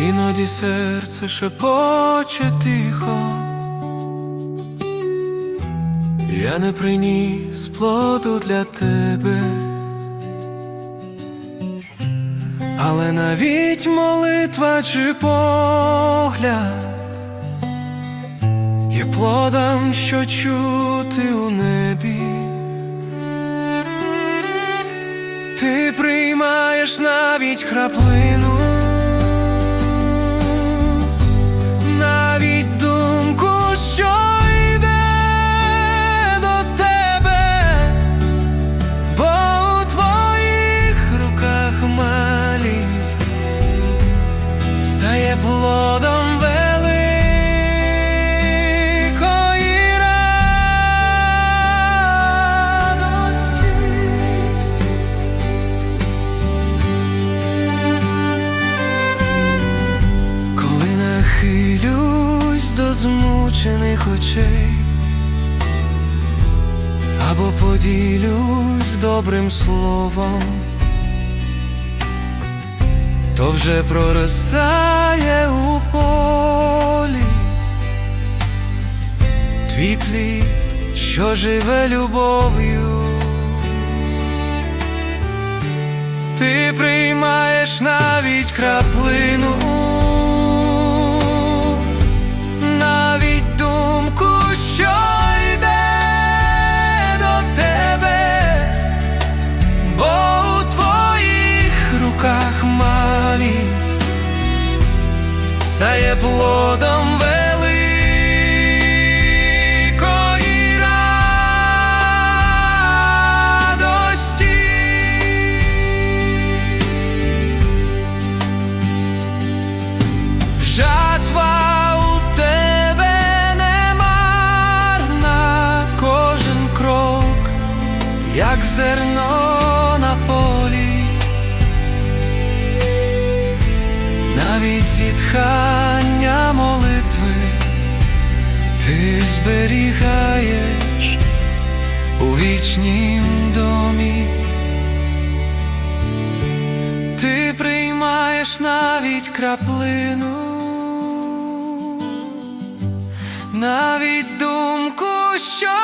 Іноді серце шепоче тихо, я не приніс плоду для тебе, але навіть молитва чи погляд є плодом, що чути у небі. Ти приймаєш навіть краплину, плодом великої радості. Коли нахилюсь до змучених очей, або поділюсь добрим словом, то вже проростає у полі твій плід, що живе любов'ю. Ти приймаєш навіть краплину, стає плодом великої радості. Жатва у тебе не марна, кожен крок, як зерно навіть зітхання молитви ти зберігаєш у вічнім домі. Ти приймаєш навіть краплину, навіть думку, що